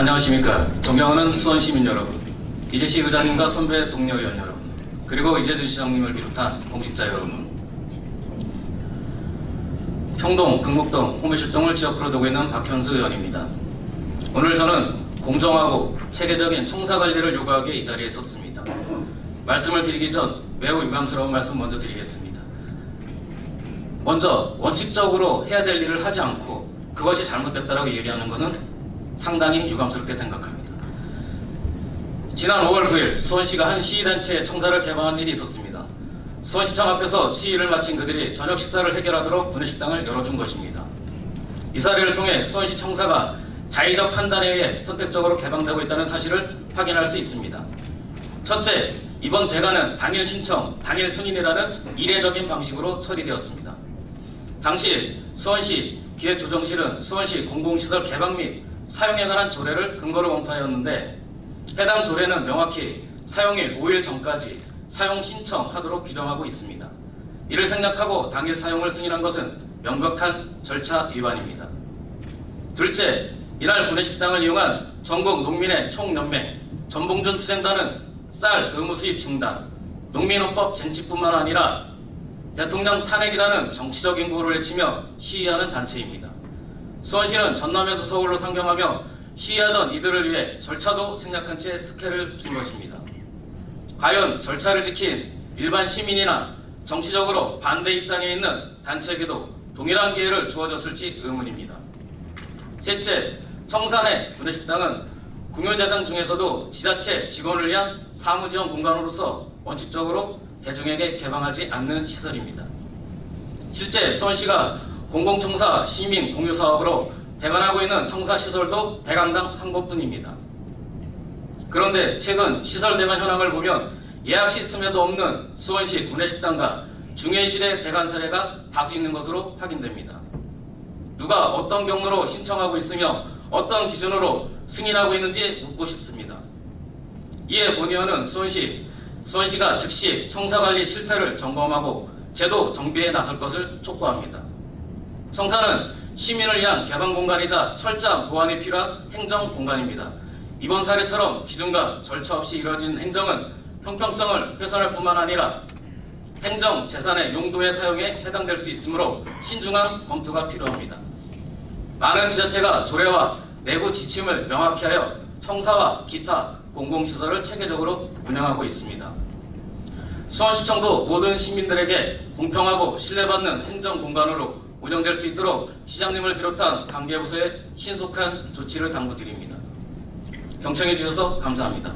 안녕하십니까. 존경하는 수원시민 여러분, 이재시 의장님과 선배 동료 의원 여러분, 그리고 이재준 시장님을 비롯한 공직자 여러분. 평동, 금곡동, 호미실동을 지역구로 두고 있는 박현수 의원입니다. 오늘 저는 공정하고 체계적인 청사 관리를 요구하기에 이 자리에 섰습니다. 말씀을 드리기 전 매우 유감스러운 말씀 먼저 드리겠습니다. 먼저 원칙적으로 해야 될 일을 하지 않고 그것이 잘못됐다고 얘기하는 것은 상당히 유감스럽게 생각합니다. 지난 5월 9일 수원시가 한 시위단체의 청사를 개방한 일이 있었습니다. 수원시청 앞에서 시위를 마친 그들이 저녁 식사를 해결하도록 구내식당을 열어준 것입니다. 이 사례를 통해 수원시 청사가 자의적 판단에 의해 선택적으로 개방되고 있다는 사실을 확인할 수 있습니다. 첫째, 이번 대가는 당일 신청, 당일 승인이라는 이례적인 방식으로 처리되었습니다. 당시 수원시 기획조정실은 수원시 공공시설 개방 및 사용에 관한 조례를 근거로 검토하였는데 해당 조례는 명확히 사용일 5일 전까지 사용 신청하도록 규정하고 있습니다. 이를 생략하고 당일 사용을 승인한 것은 명백한 절차 위반입니다. 둘째, 이날 구내식당을 이용한 전국 농민의 총연맹 전봉준 투쟁단은 쌀 의무 수입 중단, 농민헌법 쟁취뿐만 아니라 대통령 탄핵이라는 정치적 인 구호를 외치며 시위하는 단체입니다. 수원시는 전남에서 서울로 상경하며 시위하던 이들을 위해 절차도 생략한 채 특혜를 준 것입니다. 과연 절차를 지킨 일반 시민이나 정치적으로 반대 입장에 있는 단체에게도 동일한 기회를 주어졌을지 의문입니다. 셋째, 청산의 구내식당은 공유재산 중에서도 지자체 직원을 위한 사무지원 공간으로서 원칙적으로 대중에게 개방하지 않는 시설입니다. 실제 수원시가 공공청사 시민 공유 사업으로 대관하고 있는 청사 시설도 대강당 한 곳뿐입니다. 그런데 최근 시설 대관 현황을 보면 예약 시스템에도 없는 수원시 구내식당과 중현시대 대관 사례가 다수 있는 것으로 확인됩니다. 누가 어떤 경로로 신청하고 있으며 어떤 기준으로 승인하고 있는지 묻고 싶습니다. 이에 본의원은 수원시, 수원시가 즉시 청사관리 실태를 점검하고 제도 정비에 나설 것을 촉구합니다. 청사는 시민을 위한 개방 공간이자 철저한 보안이 필요한 행정 공간입니다. 이번 사례처럼 기준과 절차 없이 이루어진 행정은 형평성을 훼손할 뿐만 아니라 행정 재산의 용도의 사용에 해당될 수 있으므로 신중한 검토가 필요합니다. 많은 지자체가 조례와 내부 지침을 명확히 하여 청사와 기타 공공시설을 체계적으로 운영하고 있습니다. 수원시청도 모든 시민들에게 공평하고 신뢰받는 행정 공간으로 운영될 수 있도록 시장님을 비롯한 관계부서에 신속한 조치를 당부드립니다. 경청해 주셔서 감사합니다.